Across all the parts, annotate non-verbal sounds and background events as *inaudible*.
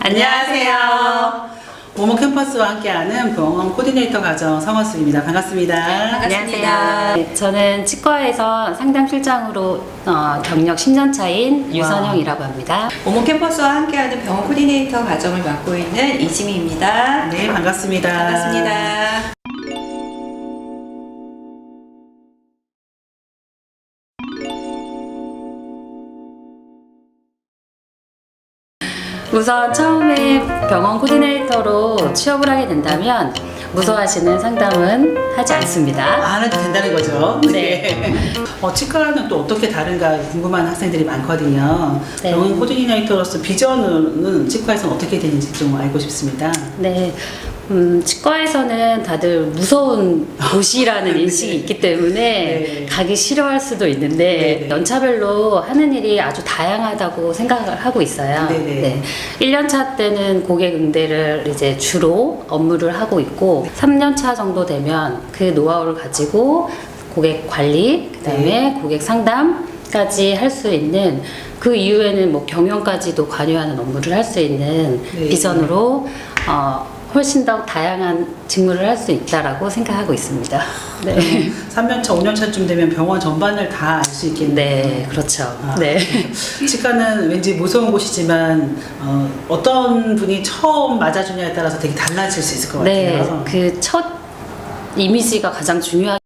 안녕하세요. 모모 캠퍼스와 함께하는 병원 코디네이터 과정 성원수입니다. 반갑습니다. 반갑습니다. 안녕하세요. 네, 저는 치과에서 상담 실장으로 어, 경력 10년 차인 유선영이라고 합니다. 오모 캠퍼스와 함께하는 병원 코디네이터 과정을 맡고 있는 이지미입니다. 네, 반갑습니다. 반갑습니다. 우선 처음에 병원 코디네이터로 취업을 하게 된다면 무서워하시는 상담은 하지 않습니다. 안 해도 된다는 거죠. 네. 어, 치과는 또 어떻게 다른가 궁금한 학생들이 많거든요. 네. 병원 코디네이터로서 비전은 치과에서 어떻게 되는지 좀 알고 싶습니다. 네. 음, 치과에서는 다들 무서운 *laughs* 곳이라는 인식이 있기 때문에 네. 가기 싫어할 수도 있는데 네, 네. 연차별로 하는 일이 아주 다양하다고 생각을 하고 있어요. 네, 네. 1년차 때는 고객 응대를 이제 주로 업무를 하고 있고 3년차 정도 되면 그 노하우를 가지고 고객 관리, 그다음에 네. 고객 상담까지 할 수 있는 그 이후에는 뭐 경영까지도 관여하는 업무를 할 수 있는 네. 비전으로 어, 훨씬 더 다양한 직무를 할 수 있다라고 생각하고 있습니다. *laughs* 네. 3년차, 5년차쯤 되면 병원 전반을 다 알 수 있겠네요. 네, 그렇죠. 아. 네. 치과는 왠지 무서운 곳이지만 어, 떤 분이 처음 맞아주냐에 따라서 되게 달라질 수 있을 것 네, 같아요. 그첫 이미지가 가장 중요하.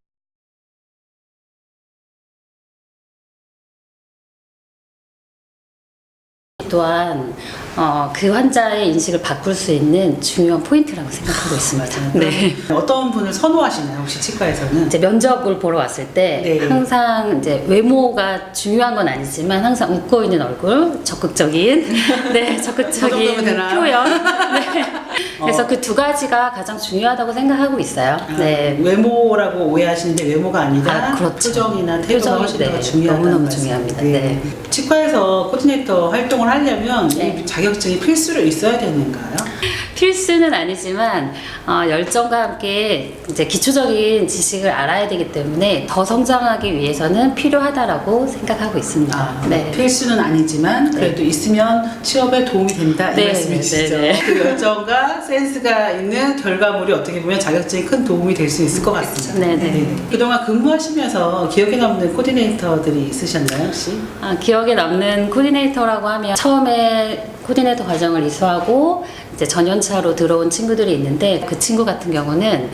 또한 어, 그 환자의 인식을 바꿀 수 있는 중요한 포인트라고 생각하고 있습니다. *laughs* 네. 어떤 분을 선호하시나요? 혹시 치과에서는? 이제 면접을 보러 왔을 때 네. 항상 이제 외모가 중요한 건 아니지만 항상 웃고 있는 얼굴, 적극적인, *laughs* 네, 그 적극적인 정도면 되나요? 표현. *laughs* 네. 그래서 어. 그두 가지가 가장 중요하다고 생각하고 있어요. 아, 네. 외모라고 오해하시는데 외모가 아니라 아, 그렇죠. 표정이나 태도가 훨씬 네, 더 중요하다는 너무너무 말씀. 중요합니다. 네. 치과에서 코디네이터 활동을 하려면 네. 이 자격증이 필수로 있어야 되는가요? 필수는 아니지만 어, 열정과 함께 이제 기초적인 지식을 알아야 되기 때문에 더 성장하기 위해서는 필요하다라고 생각하고 있습니다. 아, 네. 필수는 아니지만 그래도 있으면 취업에 도움이 된다 이 네, 말씀이시죠. 네, 네. 그 열정과 센스가 있는 결과물이 어떻게 보면 자격증이 큰 도움이 될 수 있을 것 같습니다. 네, 네. 그동안 근무하시면서 기억에 남는 코디네이터들이 있으셨나요 혹시? 아, 기억에 남는 코디네이터라고 하면 처음에 코디네이터 과정을 이수하고 이제 전연차로 들어온 친구들이 있는데 그 친구 같은 경우는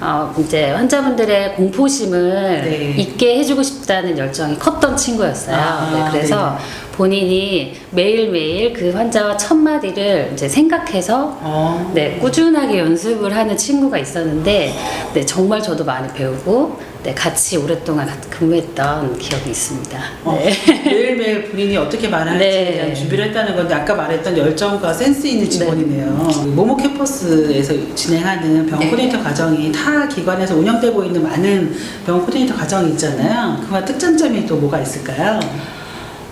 어, 이제 환자분들의 공포심을 네. 잊게 해주고 싶다는 열정이 컸던 친구였어요. 아, 네, 그래서 본인이 매일매일 그 환자와 첫 마디를 이제 생각해서 어. 네, 꾸준하게 연습을 하는 친구가 있었는데, 네, 정말 저도 많이 배우고, 네, 같이 오랫동안 근무했던 기억이 있습니다. 어, 네. 매일매일 본인이 어떻게 말할지에 네. 대한 준비를 했다는 건데 아까 말했던 열정과 센스 있는 직원이네요. 모모 캠퍼스에서 진행하는 병원 네. 코디네이터 과정이 타 기관에서 운영되고 있는 많은 병원 코디네이터 과정이 있잖아요. 그와 특장점이 또 뭐가 있을까요?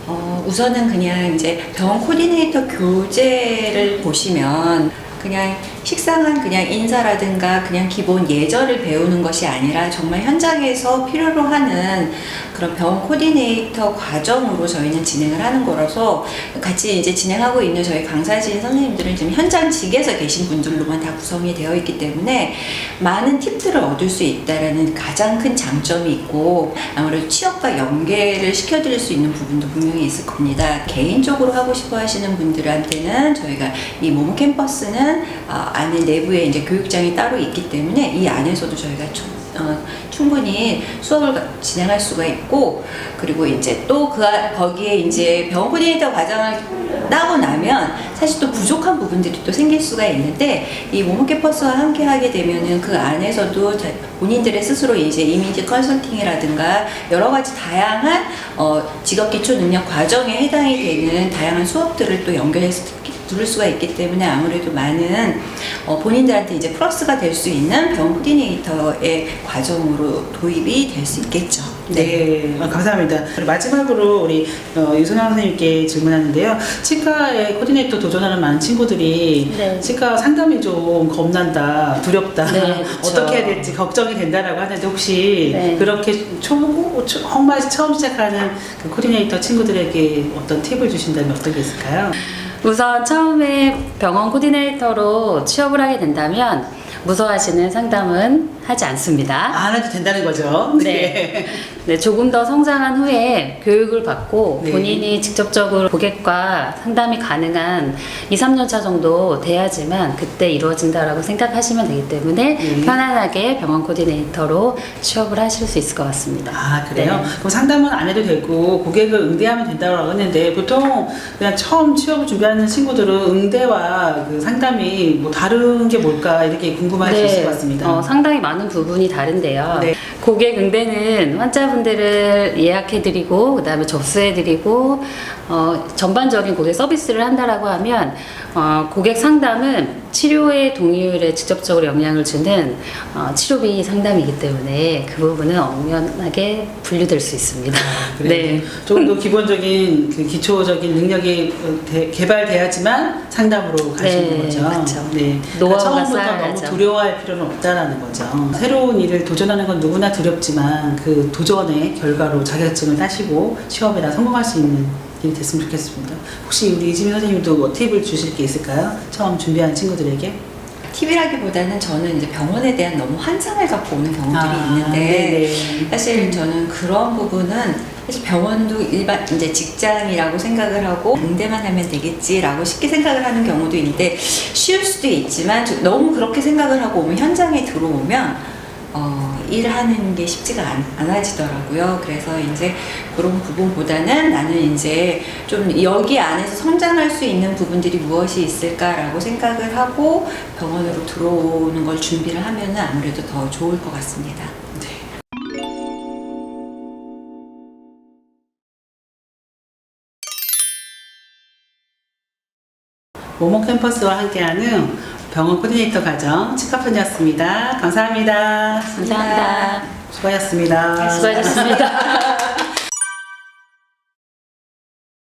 어, 우선은 그냥 이제 병원 코디네이터 교재를 보시면 그냥 식상한 그냥 인사라든가 그냥 기본 예절을 배우는 것이 아니라 정말 현장에서 필요로 하는 그런 병원 코디네이터 과정으로 저희는 진행을 하는 거라서 같이 이제 진행하고 있는 저희 강사진 선생님들은 지금 현장직에서 계신 분들로만 다 구성이 되어 있기 때문에 많은 팁들을 얻을 수 있다라는 가장 큰 장점이 있고 아무래도 취업과 연계를 시켜드릴 수 있는 부분도 분명히 있을 겁니다. 개인적으로 하고 싶어 하시는 분들한테는 저희가 이 모모 캠퍼스는 어, 안에 내부에 이제 교육장이 따로 있기 때문에 이 안에서도 저희가 좀, 어, 충분히 수업을 가- 진행할 수가 있고 그리고 이제 또 그 거기에 이제 병원 코디네이터 과정을 따고 나면 사실 또 부족한 부분들이 또 생길 수가 있는데 이 모모 캠퍼스와 함께 하게 되면은 그 안에서도 자- 본인들의 스스로 이제 이미지 컨설팅이라든가 여러 가지 다양한 어, 직업 기초 능력 과정에 해당이 되는 다양한 수업들을 또 연결해서 듣기- 들을 수가 있기 때문에 아무래도 많은 어, 본인들한테 이제 플러스가 될 수 있는 병원 코디네이터의 과정으로 도입이 될 수 있겠죠. 네, 아, 감사합니다. 그리고 마지막으로 우리 어, 유선아 선생님께 질문하는데요. 치과에 코디네이터 도전하는 많은 친구들이 네. 치과 상담이 좀 겁난다, 두렵다, 네. *laughs* 어떻게 해야 될지 걱정이 된다라고 하는데 혹시 네. 그렇게 초, 초, 정말 처음 시작하는 그 코디네이터 친구들에게 어떤 팁을 주신다면 어떤 게 있을까요? 우선 처음에 병원 코디네이터로 취업을 하게 된다면 무서워하시는 상담은 하지 않습니다. 안 해도 된다는 거죠. 네. 네, 조금 더 성장한 후에 교육을 받고 네. 본인이 직접적으로 고객과 상담이 가능한 2, 3년 차 정도 돼야지만 그때 이루어진다라고 생각하시면 되기 때문에 네. 편안하게 병원 코디네이터로 취업을 하실 수 있을 것 같습니다. 아 그래요? 네. 그럼 상담은 안 해도 되고 고객을 응대하면 된다고 하는데 보통 그냥 처음 취업을 준비하는 친구들은 응대와 그 상담이 뭐 다른 게 뭘까 이렇게 궁금할 수 있을 것 같습니다. 어, 상당히 많은 부분이 다른데요. 네. 고객 응대는 환자분들을 예약해드리고 그다음에 접수해드리고 어, 전반적인 고객 서비스를 한다라고 하면 어, 고객 상담은 치료의 동의율에 직접적으로 영향을 주는 어, 치료비 상담이기 때문에 그 부분은 엄연하게 분류될 수 있습니다. 그래요. 네. 조금 더 기본적인 그 기초적인 능력이 어, 대- 개발돼야지만 상담으로 가시는 네, 거죠. 그렇죠. 네. 노하우가 처음부터 쌓여야죠. 너무 두려워할 필요는 없다라는 거죠. 새로운 일을 도전하는 건 누구나 두렵지만 그 도전의 결과로 자격증을 따시고 취업에 다 성공할 수 있는 일이 됐으면 좋겠습니다. 혹시 우리 이지민 선생님도 뭐 팁을 주실 게 있을까요? 처음 준비하는 친구들에게? 팁이라기보다는 저는 이제 병원에 대한 너무 환상을 갖고 오는 경우들이 있는데 네네. 사실 저는 그런 부분은 사실 병원도 일반 이제 직장이라고 생각을 하고 응대만 하면 되겠지라고 쉽게 생각을 하는 경우도 있는데 쉬울 수도 있지만 좀 너무 그렇게 생각을 하고 오면 현장에 들어오면 어, 일하는 게 쉽지가 않, 않아지더라고요. 그래서 이제 그런 부분보다는 나는 이제 좀 여기 안에서 성장할 수 있는 부분들이 무엇이 있을까라고 생각을 하고 병원으로 들어오는 걸 준비를 하면은 아무래도 더 좋을 것 같습니다. 모모 캠퍼스와 함께하는 병원 코디네이터 과정 치과 편이었습니다. 감사합니다. 감사합니다. 수고하셨습니다. 수고하셨습니다. *laughs*